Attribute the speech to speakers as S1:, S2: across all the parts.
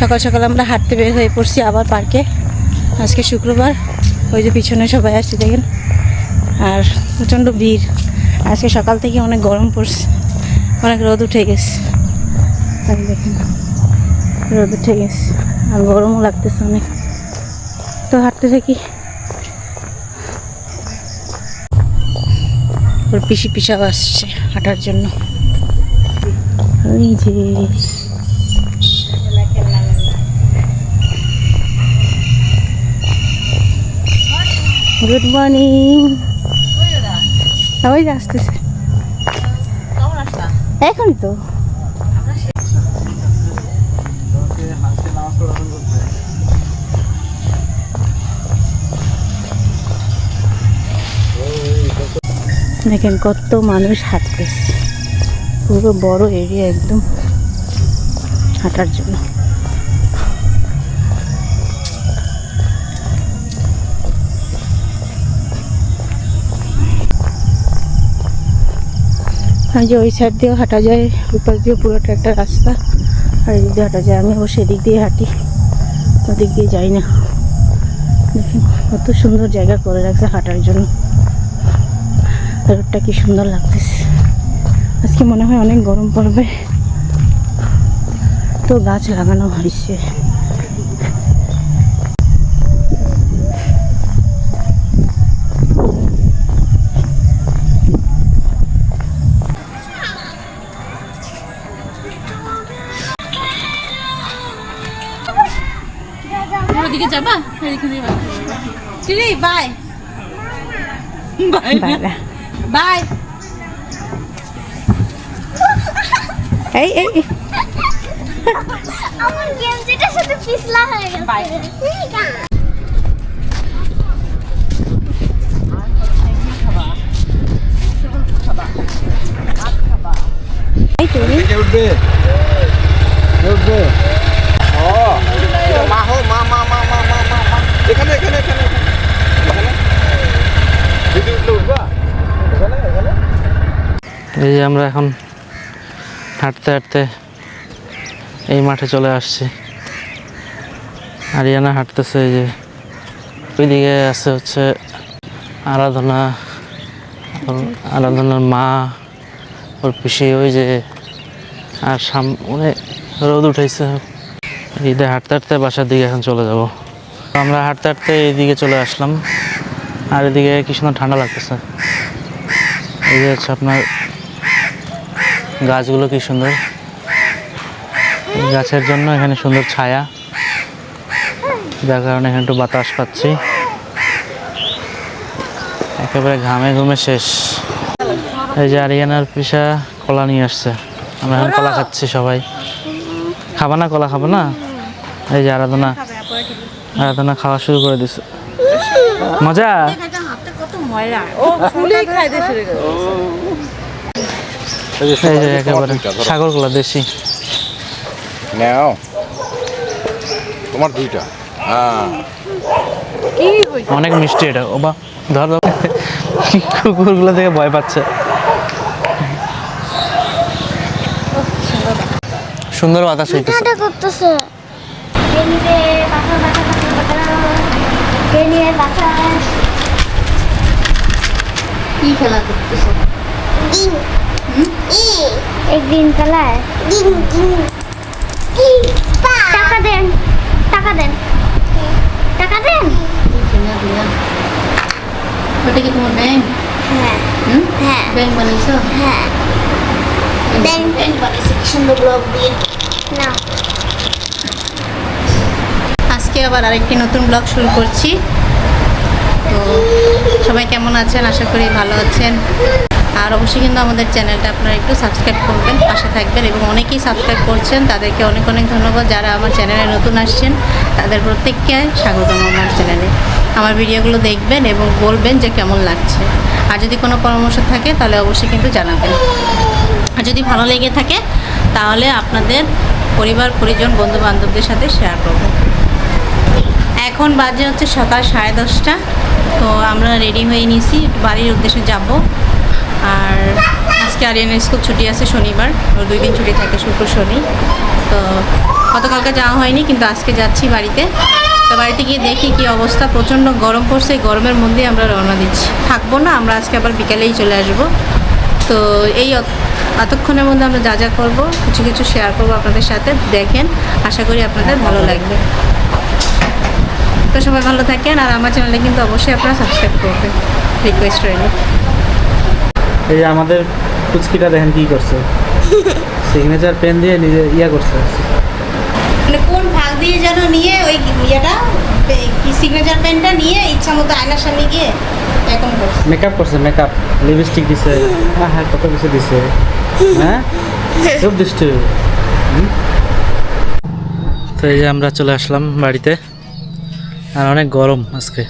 S1: সকাল সকাল আমরা হাঁটতে বের হয়ে পড়ছি আবার পার্কে। আজকে শুক্রবার, ওই যে পিছনে সবাই আসছে দেখেন। আর প্রচণ্ড ভিড়। আজকে সকাল থেকে অনেক গরম পড়ছে। অনেক রোদ উঠে গেছে। দেখেন, রোদ উঠে গেছে। আর গরমও লাগতেছে অনেক। তো হাঁটতে থাকি। ওর পিসি পিসাও আসছে হাঁটার জন্য। ওই যে গুড মর্নিং ওই যে আসতেছে। এখনই তো। দেখেন কত মানুষ হাঁটতেছে। পুরো বড় এরিয়া একদম হাঁটার জন্য। যে ওই সাইড দিয়েও হাঁটা যায় ওই পাশ দিয়ে পুরোটা একটা রাস্তা, আর এদিক দিয়ে হাঁটা যায়। আমি অবশ্য এদিক দিয়ে হাঁটি, ওদিক দিয়ে যাই না। দেখুন কত সুন্দর জায়গা করে রাখছে হাঁটার জন্য। রোডটা কি সুন্দর লাগতেছে। আজকে মনে হয় অনেক গরম পড়বে। তো গাছ লাগানো হয়েছে।
S2: ওদিকে যাবা? চিনি বাই বাই
S1: এই এই।
S3: আমার গেম সাথে পিছলা হয়ে গেছে।
S2: Bye.
S1: এই তো এই।
S4: কে উঠবে কে উঠবে ও এটা মা হো মা মা মা মা মা মা মা এখানে এখানে এখানে
S5: এই যে আমরা এখন হাঁটতে হাঁটতে এই মাঠে চলে আসছি। আরিয়ানা হাঁটতেছে এই যে। ওইদিকে আছে হচ্ছে আরাধনা আরাধনার মা, ওর পিসি, ওই যে আর সাম অনেক রোদ উঠেছে ঈদে হাঁটতে হাঁটতে বাসার দিকে এখন চলে যাব। আমরা হাঁটতে হাঁটতে এইদিকে চলে আসলাম। আর এদিকে কি সুন্দর ঠান্ডা লাগতেছে। এই যে হচ্ছে আপনার গাছগুলো কি সুন্দর। গাছের জন্য এখানে সুন্দর ছায়া। যার কারণে এখানে একটু বাতাস পাচ্ছি। একেবারে ঘামে ঘুমে শেষ। এই যে আরিয়ানার পিসা কলা নিয়ে আসছে। আমরা এখন কলা খাচ্ছি সবাই। খাবা না কলা খাব না? এই যে আরাধনা। আরাধনা খাওয়া শুরু করে দিছে। মজা? একেবারে সাগর কলা দেশি।
S4: নাও। তোমার দুইটা। হ্যাঁ।
S5: অনেক মিষ্টি এটা ও বা ধর। কুকুরগুলো থেকে ভয় পাচ্ছে। সুন্দর। বাতাস হইতেছে
S3: এটা করতেছে ট্রেনিতে বাসা বাসা বাসা বাসা ট্রেনের বাতাস
S2: কি খেলা করতেছো
S3: ডিম ই এক দিন কালার ডিম ডিম টাকা দেন টাকা দেন টাকা দেন
S2: ওটা কি তোমার ব্যাংক
S3: হ্যাঁ হ্যাঁ
S2: ব্যাংক বানাইছো
S3: হ্যাঁ দেন
S2: ব্যাংক বানাইছো কি সুন্দর ব্লগ দিয়ে
S3: না
S1: আজকে আবার আরেকটি নতুন ব্লগ শুরু করছি। তো সবাই কেমন আছেন? আশা করি ভালো আছেন। আর অবশ্যই কিন্তু আমাদের চ্যানেলটা আপনারা একটু সাবস্ক্রাইব করবেন, পাশে থাকবেন এবং অনেকেই সাবস্ক্রাইব করছেন। তাদেরকে অনেক অনেক ধন্যবাদ। যারা আমার চ্যানেলে নতুন আসছেন, তাদের প্রত্যেককে স্বাগতম আমার চ্যানেলে। আমার ভিডিওগুলো দেখবেন এবং বলবেন যে কেমন লাগছে। আর যদি কোনো পরামর্শ থাকে, তাহলে অবশ্যই কিন্তু জানাবেন। আর যদি ভালো লেগে থাকে, তাহলে আপনাদের পরিবার, পরিজন বন্ধু বান্ধবদের সাথে শেয়ার করবেন। এখন বাজে হচ্ছে সকাল সাড়ে দশটা। তো আমরা রেডি হয়ে নিয়েছি বাড়ির উদ্দেশ্যে যাব। আর আজকে আরিয়ানের স্কুল ছুটি আছে শনিবার, ওর দুই দিন ছুটি থাকে শুক্র, শনি। তো গতকালকে যাওয়া হয়নি, কিন্তু আজকে যাচ্ছি বাড়িতে। তো বাড়িতে গিয়ে দেখি কি অবস্থা, প্রচণ্ড গরম পড়ছে গরমের মধ্যেই আমরা রওনা দিচ্ছি। থাকব না, আমরা আজকে আবার বিকালেই চলে আসব। তো এই এতক্ষণের মধ্যে আমরা যা যা করব, কিছু কিছু শেয়ার করব আপনাদের সাথে, দেখেন, আশা করি আপনাদের ভালো লাগবে। তো সবাই ভালো থাকেন আর আমার চ্যানেলে কিন্তু অবশ্যই আপনারা সাবস্ক্রাইব করবেন। রিকোয়েস্ট রইল।
S5: এই যে আমাদের কুচকিটা দেখেন কি করছে। সিগনেচার পেন দিয়ে নিজে ইয়া করছে।
S1: মানে কোন ভাগ দিয়ে যেন নিয়ে ওই ইয়েটা কি সিগনেচার পেনটা নিয়ে ইচ্ছা মতো আয়নার সামনে গিয়ে এরকম করছে।
S5: মেকআপ করছে মেকআপ লিপস্টিক দিছে। হ্যাঁ হ্যাঁ কত কিছু দিছে। হ্যাঁ? খুব দুষ্টু। তো এই যে আমরা চলে আসলাম বাড়িতে। আর অনেক গরম আজকে।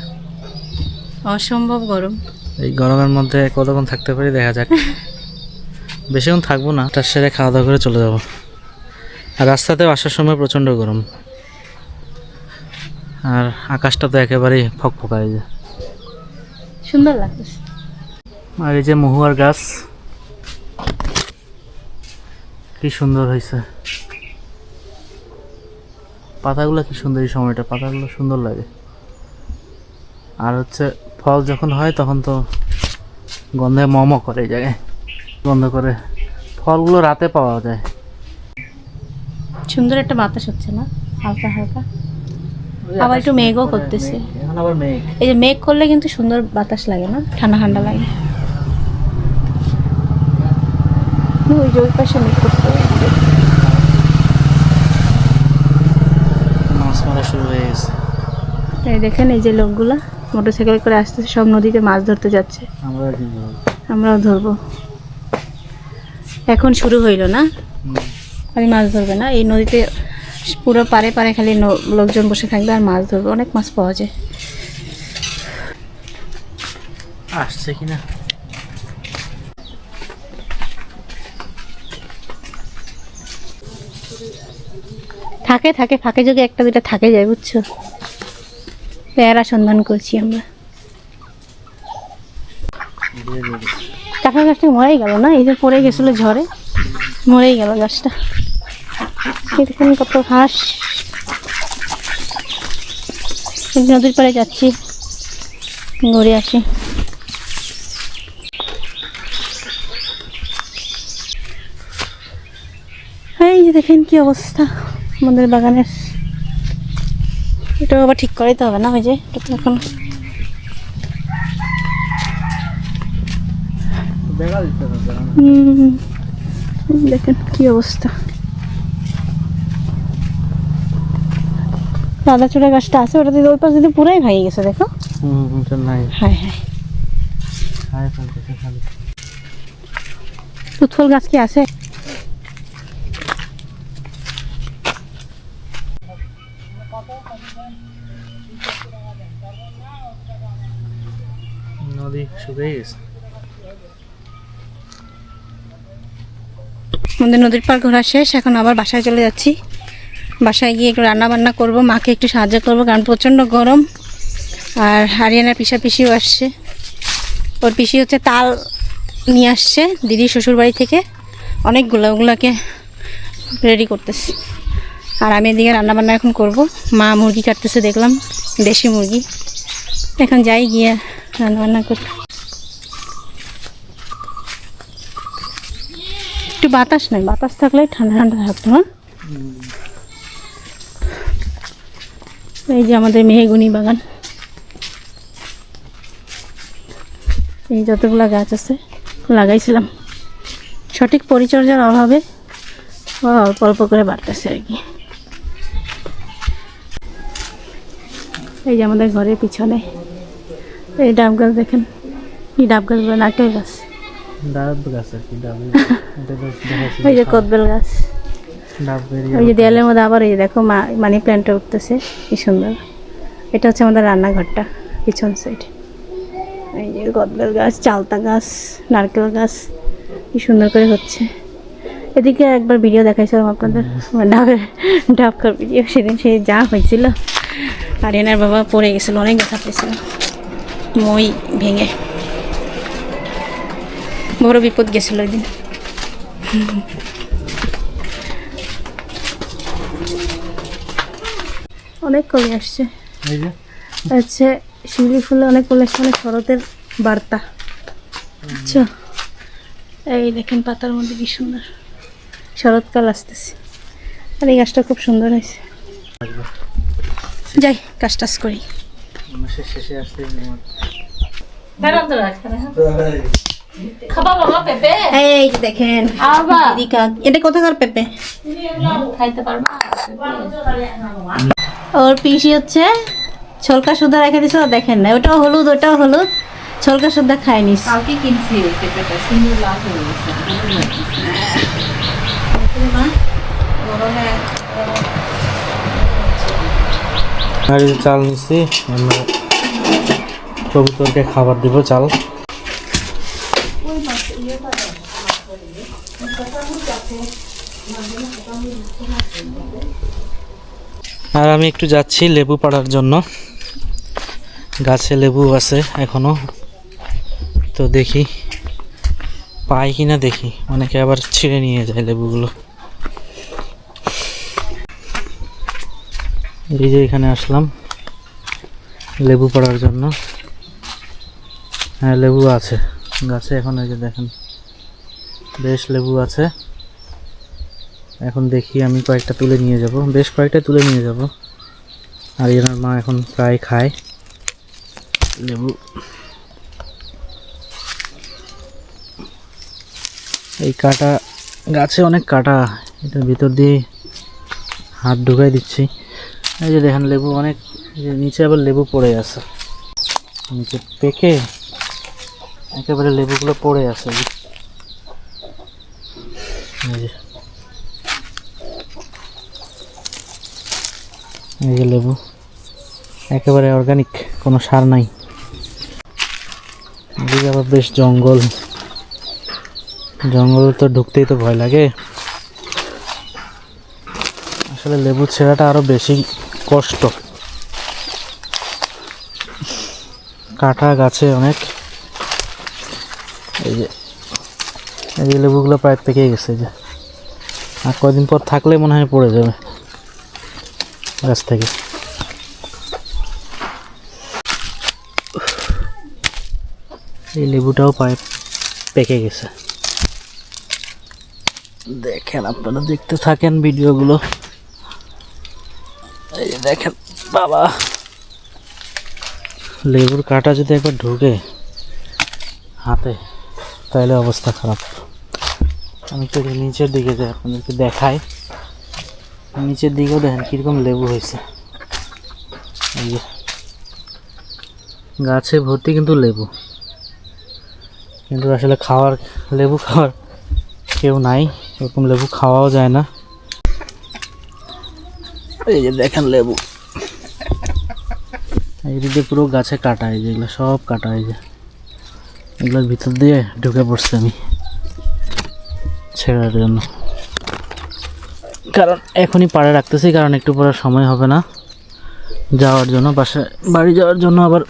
S1: অসম্ভব গরম।
S5: এই গরমের মধ্যে কতক্ষণ থাকতে পারি দেখা যাক। বেশিক্ষণ থাকব না তার সেরে খাওয়া দাওয়া করে চলে যাব। আর রাস্তাতে আসার সময় প্রচণ্ড গরম। আর আকাশটা তো একেবারেই ফকফকা এই যে।
S1: সুন্দর লাগতেছে।
S5: আর এই যে মহুয়ার গাছ কি সুন্দর হয়েছে। পাতাগুলো কি সুন্দর এই সময়টা পাতাগুলো সুন্দর লাগে। আর হচ্ছে ফল যখন হয় তখন তো গন্ধে মম করে এই জায়গায়। গন্ধ করে ফলগুলো রাতে পাওয়া যায়।
S1: সুন্দর একটা বাতাস হচ্ছে না? হালকা হালকা? আবার একটু মেঘও করতেছে। এই যে মেঘ করলে কিন্তু সুন্দর বাতাস লাগে না? ঠান্ডা ঠান্ডা লাগে। ওই যে ওই পাশে মেঘ করছে
S5: মাছ মারা শুরু হয়ে গেছে
S1: এই দেখেন এই যে লোকগুলা মোটরসাইকেল করে আসতেছে সব নদীতে মাছ ধরতে যাচ্ছে? আমরাও ধরবো। এখন শুরু হইল না? খালি মাছ ধরবে না? এই নদীতে পুরো পারে পারে খালি লোকজন বসে থাকবে আর মাছ ধরবে। অনেক মাছ পাওয়া যায়।
S5: আসছে কিনা?
S1: থাকে থাকে ফাঁকে যদি একটা দুটা থাকে যায় বুঝছ? পেয়ারা সন্ধান করছি আমরা। কাঁঠাল গাছটা মরেই গেল না? এই যে পড়ে গেছিল ঝড়ে। মরেই গেল গাছটা। এরকম কত এই নদীর পাড়ে যাচ্ছি। ঘুরে আসি। এই যে দেখেন কি অবস্থা আমাদের বাগানের। এটা আবার ঠিক করাইতে হবে না ওই যে এটা তো এখন দেখেন কি অবস্থা। সাদা চূড়া গাছটা আছে ওটা যদি ওই পাশ যদি পুরাই ভেঙে গেছে দেখো। হায় হায়। তুতফল গাছ কি আছে?
S5: নদী শুকিয়ে গেছে।
S1: আমাদের নদীর পার ঘোরা শেষ, এখন আবার বাসায় চলে যাচ্ছি। বাসায় গিয়ে একটু রান্না বান্না করব, মাকে একটু সাহায্য করব, কারণ প্রচণ্ড গরম, আর হারিয়ানার পিসা পিসিও আসছে। ওর পিসি হচ্ছে তাল নিয়ে আসছে, দিদি শ্বশুর বাড়ি থেকে। অনেকগুলো, ওগুলোকে রেডি করতেছে। আর আমি এদিকে রান্না বান্না এখন করব। মা মুরগি কাটতেছে, দেখলাম, দেশি মুরগি। এখন যাই গিয়ে রান্না বান্না করি একটু বাতাস নাই, বাতাস থাকলে ঠান্ডা ঠান্ডা থাকতো হ্যাঁ? এই যে আমাদের মেহগুনি বাগান। এই যতগুলো গাছ আছে, লাগাইছিলাম। সঠিক পরিচর্যার অভাবে অল্প অল্প করে বাড়তেছে আর কি। এই যে আমাদের ঘরের পিছনে এই ডাব গাছ দেখেন। কি ডাব গাছ গাছগুলো নারকেল গাছ।
S5: ডাব গাছ আর কি ডাব
S1: ওই যে কদবেল গাছ। ওই যে দেয়ালের মধ্যে আবার এই দেখো মানি প্ল্যান্টটা উঠতেছে কি সুন্দর। এটা হচ্ছে আমাদের রান্নাঘরটা পিছন সাইড এই যে কদবেল গাছ চালতা গাছ নারকেল গাছ কি সুন্দর করে হচ্ছে। এদিকে একবার ভিডিও দেখাইছিলাম আপনাদের ডাবের ডাবকার ভিডিও সেদিন সে যা হয়েছিল। আর এনার বাবা পড়ে গেছিল অনেক ব্যথা পেয়েছিল। মই ভেঙে। বড় বিপদ গেছিল ওই দিন। অনেক কমে আসছে। আচ্ছা শিউলি ফুলে অনেক কমে আসছে মানে শরতের বার্তা। আচ্ছা এই দেখেন পাতার মধ্যে কি সুন্দর। শরৎকাল আসতেছে। আর এই গাছটা খুব সুন্দর হয়েছে। যাই কাজ টাজ করি।
S5: মাসের শেষে আসলে
S2: খাবা বাবা পেঁপে?
S1: এই যে দেখেন। এটা কোথাকার পেঁপে?
S2: খাইতে পারবা?
S1: ওর পিসি হচ্ছে ছলকা সুদ্ধা রেখে দিছে দেখেন না ওটাও হলুদ ওটাও হলুদ। ছলকা সুদ্ধা খাই নিস।
S2: কালকে কিনছি পেঁপেটা সুন্দর লাল হয়ে গেছে
S5: এই চাল নিচ্ছি আমরা কবুতরকে খাবার দিব, চাল। আর আমি একটু যাচ্ছি লেবু পাড়ার জন্য। গাছে লেবু আছে এখনও। তো দেখি, পাই কিনা দেখি। অনেকে আবার ছিঁড়ে নিয়ে যায় লেবুগুলো। এই যে এখানে আসলাম লেবু পড়ার জন্য। হ্যাঁ লেবু আছে। গাছে এখন এই যে দেখেন, বেশ লেবু আছে। এখন দেখি আমি কয়েকটা তুলে নিয়ে যাব। বেশ কয়েকটা তুলে নিয়ে যাব। আর এনার মা এখন প্রায় খায় লেবু। এই কাটা, গাছে অনেক কাটা। এটার ভিতর দিয়ে হাত ঢুকাই দিচ্ছি। এই যে দেখেন, লেবু অনেক নিচে আবার লেবু পড়ে আছে। নিচে পেকে একেবারে লেবুগুলো পড়ে আছে। এই যে। লেবু, একেবারে অর্গানিক কোনো সার নাই। এদিকে আবার বেশ জঙ্গল। জঙ্গল তো ঢুকতেই তো ভয় লাগে। আসলে লেবু ছেঁড়াটা আরও বেশি কষ্ট। কাটা গাছে অনেক। এই যে এই যে লেবুগুলো প্রায় পেকে গেছে যে। আর কদিন পর থাকলে মনে হয় পড়ে যাবে গাছ থেকে। এই লেবুটাও প্রায় পেকে গেছে। দেখেন, আপনারা দেখতে থাকেন ভিডিওগুলো। এই দেখেন, বাবা। লেবুর কাটা যদি একবার ঢুকে হাতে, তাহলে অবস্থা খারাপ। আমি তো নিচের দিকে যাই আপনাদেরকে দেখাই। নিচের দিকেও দেখেন কীরকম লেবু হয়েছে। গাছে ভর্তি কিন্তু লেবু। কিন্তু আসলে খাওয়ার লেবু খাওয়ার কেউ নাই, এরকম লেবু খাওয়াও যায় না। এই যে দেখেন লেবু। এইদিকে পুরো গাছে কাটা, এই যে এগুলো সব কাটা, এই যে। এগুলোর ভিতর দিয়ে ঢুকে পড়ছে আমি ছেড়ার জন্য। কারণ এখনই পাড়ে রাখতেছি, কারণ একটু পরে সময় হবে না যাওয়ার জন্য। বাসায়, বাড়ি যাওয়ার জন্য আবার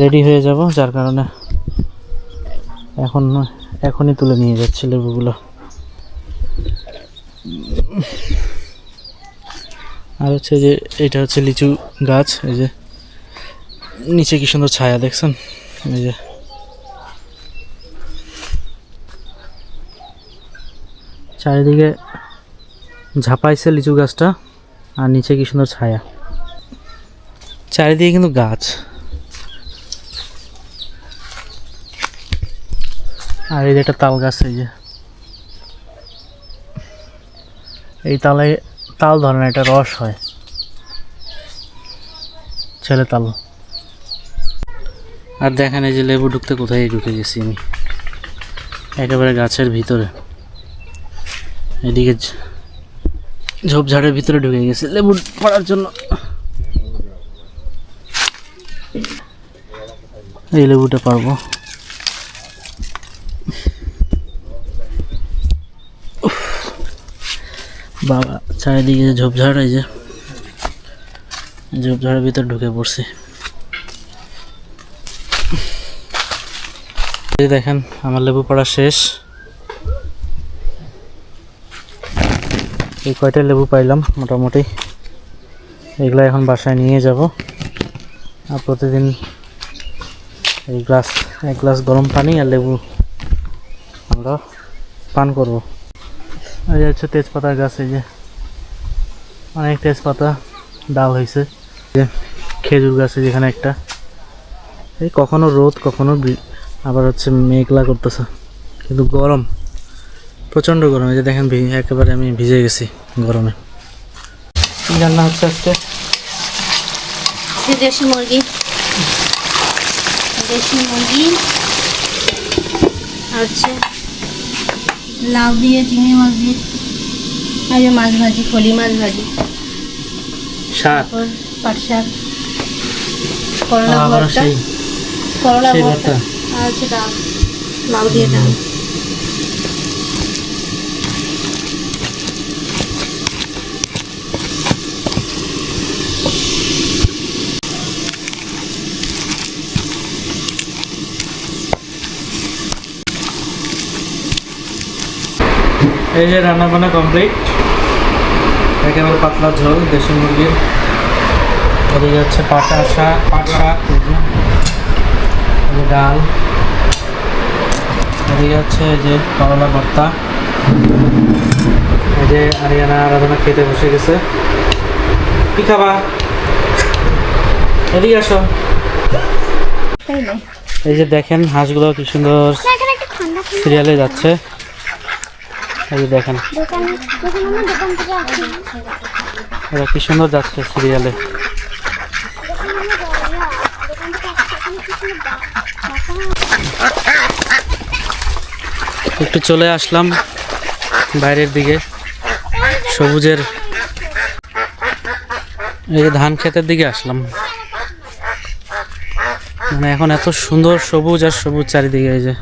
S5: রেডি হয়ে যাব, যার কারণে এখন, এখনই তুলে নিয়ে যাচ্ছি লেবুগুলো। আর হচ্ছে যে এটা হচ্ছে লিচু গাছ, এই যে নিচে কি সুন্দর ছায়া দেখছেন? এই যে। চারিদিকে ঝাপাইছে লিচু গাছটা আর নিচে কি সুন্দর ছায়া। চারিদিকে কিন্তু গাছ। আর এই যে একটা তাল গাছ, এই যে। এই তালে তাল ধরে না এটা রস হয়। ছেলে তাল। আর দেখেন এই যে লেবু ঢুকতে কোথায় ঢুকে গেছি আমি। একেবারে গাছের ভিতরে। এদিকে ঝোপঝাড়ের ভিতরে ঢুকে গেছে লেবু পড়ার জন্য। এই লেবুটা পারব। বাবা। চারিদিকে ঝোপঝাড়, এই যে ঝোপঝাড়ের ভিতর ঢুকে পড়ছে। দেখেন, আমার লেবু পড়া শেষ। এই কয়টা লেবু পাইলাম মোটামুটি। এগুলো এখন বাসায় নিয়ে যাব। আর প্রতিদিন এই গ্লাস, এক গ্লাস গরম পানি আর লেবু আমরা পান করব। যে হচ্ছে তেজপাতার গাছ, এই যে অনেক তেজপাতা, ডাল হয়েছে। যে খেজুর গাছে যেখানে একটা। এই কখনো রোদ, কখনো আবার হচ্ছে মেঘলা করতেছে। কিন্তু গরম, প্রচণ্ড গরম। এই যে দেখেন একেবারে আমি ভিজে গেছি গরমে। রান্না হচ্ছে আজকে?
S1: দেশি মুরগি। দেশি মুরগি হচ্ছে লাউ দিয়ে, চিংড়ি মাছ দিয়ে মাছ ভাজি ফলি মাছ ভাজি।
S5: শাক
S1: পাট শাক করলা ভর্তা। করলা ভর্তা।
S5: ভর্তা।
S1: আর ডাল। লাউ দিয়ে ডাল।
S5: এই যে রান্না বান্না কমপ্লিট। একেবারে পাতলা ঝোল দেশি মুরগির। ওদিকে হচ্ছে পাটা শাক পাট শাক ডাল। এদিকে হচ্ছে এই যে করলা ভর্তা। এই যে আরিয়ানা আরাধনা খেতে বসে গেছে। কি খাবা? এদিকে আসো। এই যে দেখেন হাঁসগুলো কি সুন্দর সিরিয়ালে যাচ্ছে। এই দেখেন। কি সুন্দর যাচ্ছে সিরিয়ালে। একটু চলে আসলাম বাইরের দিকে, সবুজের। এই যে ধান ক্ষেতের দিকে আসলাম। মানে এখন এত সুন্দর সবুজ আর সবুজ চারিদিকে এই যে।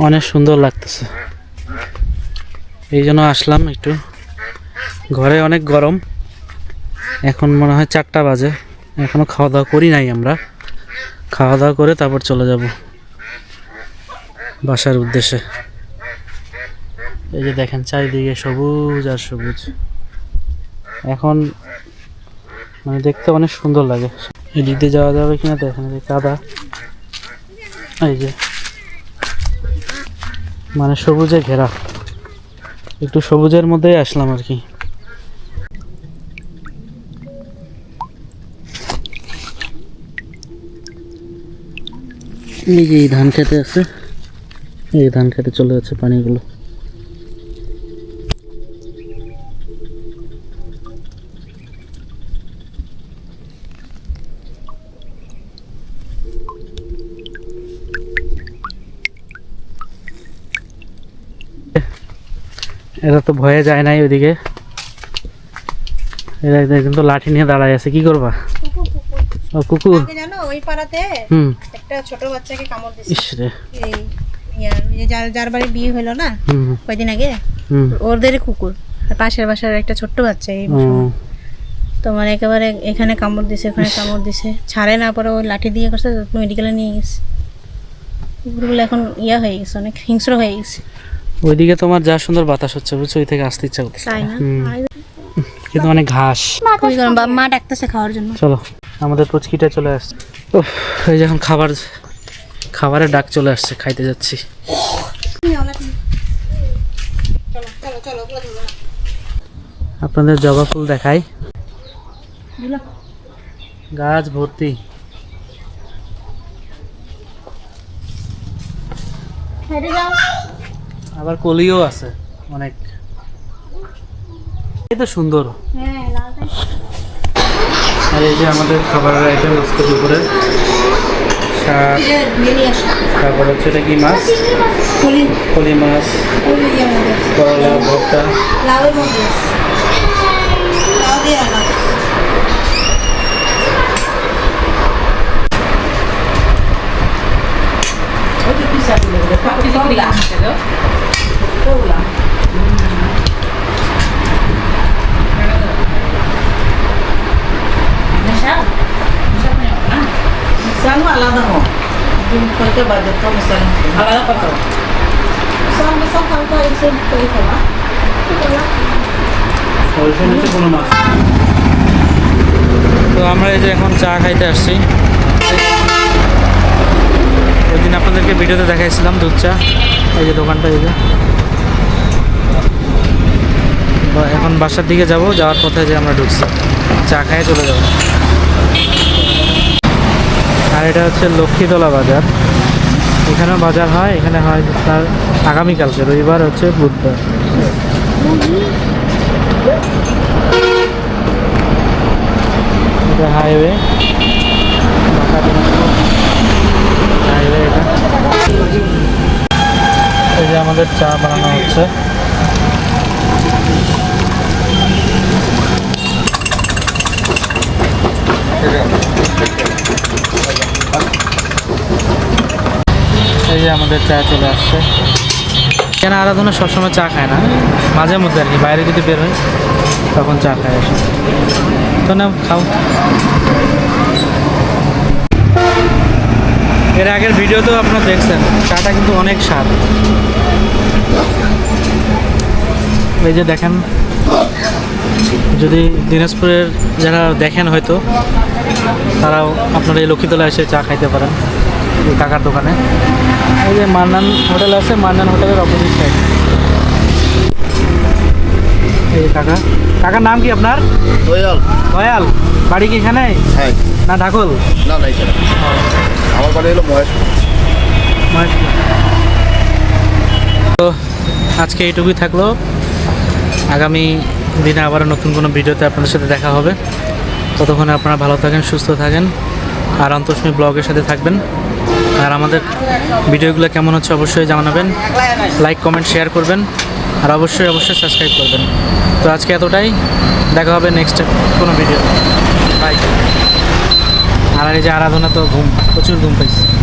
S5: অনেক সুন্দর লাগতেছে। এই জন্য আসলাম একটু। ঘরে অনেক গরম। এখন মনে হয় চারটা বাজে। এখনও খাওয়া দাওয়া করি নাই আমরা। খাওয়া দাওয়া করে তারপর চলে যাব। বাসার উদ্দেশ্যে। এই যে দেখেন, চারিদিকে সবুজ আর সবুজ। এখন মানে দেখতে অনেক সুন্দর লাগে। এদিক দিয়ে যাওয়া যাবে কিনা দেখেন যে কাদা। এই যে। মানে সবুজে ঘেরা। একটু সবুজের মধ্যেই আসলাম আর কি। এই যে এই ধান খেতে আছে। এই ধান খেতে চলে যাচ্ছে পানিগুলো। এরা তো ভয়ে যায় নাই ওইদিকে এরা কিন্তু লাঠি নিয়ে দাঁড়ায় আছে কি করবা? ও কুকুর।
S1: জানো ওই পাড়াতে
S5: হুম।
S1: একটা ছোট বাচ্চাকে কামড় দিছে।
S5: ইস রে।
S1: যার যার বাড়ি বিয়ে হলো না কয়দিন আগে ওদের কুকুর পাশের বাসার একটা ছোট্ট বাচ্চা এই
S5: ও,
S1: তোমার একেবারে এখানে কামড় দিছে ওখানে কামড় দিছে। ছাড়ে না পরে ওই লাঠি দিয়ে করছে মেডিকেলে নিয়ে গেছে। কুকুরগুলো এখন ইয়া হয়ে গেছে অনেক হিংস্র হয়ে গেছে।
S5: ওইদিকে তোমার যা সুন্দর বাতাস হচ্ছে বুঝছ? ওই থেকে আসতে ইচ্ছা
S1: তাই না?
S5: কিন্তু অনেক ঘাস।
S1: মা ডাকতেছে খাওয়ার জন্য।
S5: চলো আমাদের পুচকিটা চলে আসছে। এই যখন খাবার খাবারের ডাক চলে আসছে খাইতে যাচ্ছি। আপনাদের জবা ফুল দেখাই। গাছ ভর্তি।
S3: যাও।
S5: আবার কলিও আছে অনেক। এই তো সুন্দর।
S3: হ্যাঁ
S5: আর এই যে আমাদের খাবারের আইটেম আজকে দুপুরে শাক তারপর হচ্ছে এটা কি মাছ? কলি। মাছ করলা ভর্তা।
S1: লাউয়ের
S2: আলাদা আলাদা
S5: তো আমরা এই যে এখন চা খাইতে আসছি। ওই দিন আপনাদেরকে ভিডিওতে দেখাইছিলাম দুধ চা। এই যে দোকানটা এই যে। এখন বাসার দিকে যাব, যাওয়ার পথে যে আমরা ঢুকছি। চা খাইয়ে চলে যাব। আর এটা হচ্ছে লক্ষ্মীতলা বাজার। এখানেও বাজার হয়, এখানে হয় তার আগামীকালকে, রবিবার হচ্ছে বুধবার। এটা হাইওয়ে হাইওয়ে এটা। আমাদের চা বানানো হচ্ছে। এই যে আমাদের চা চলে আসছে। কেন আরাধনা সবসময় চা খায় না? মাঝে মধ্যে আর কি, বাইরে যদি বের হয়, তখন চা খায় আসে তো না খাও। এর আগের ভিডিওতেও আপনারা দেখছেন, চাটা কিন্তু অনেক স্বাদ। এই যে দেখেন, যদি দিনাজপুরের যারা দেখেন হয়তো তারাও আপনারা এই লক্ষ্মীতলা এসে চা খাইতে পারেন এই কাকার দোকানে। এই যে মান্নান হোটেল আছে মান্নান হোটেলের অপোজিট সাইড এই কাকা। কাকার নাম কি আপনার?
S4: দয়াল।
S5: দয়াল। বাড়ি কি এখানে?
S4: হ্যাঁ।
S5: না ঢাকল?
S4: না না এখানে। আমার বাড়ি হলো
S5: মহেশপুর। তো আজকে এইটুকুই থাকল। আগামী দিনে আবার নতুন কোনো ভিডিওতে আপনাদের সাথে দেখা হবে। ততক্ষণে আপনারা ভালো থাকেন, সুস্থ থাকেন। আর অন্তস্মী ব্লগের সাথে থাকবেন। আর আমাদের ভিডিওগুলো কেমন হচ্ছে অবশ্যই জানাবেন। লাইক কমেন্ট শেয়ার করবেন। আর অবশ্যই অবশ্যই সাবস্ক্রাইব করবেন। তো আজকে এতটাই। দেখা হবে নেক্সট কোনো ভিডিও বাই আর এই যে আরাধনা তো ঘুম, প্রচুর ঘুম পাইছে।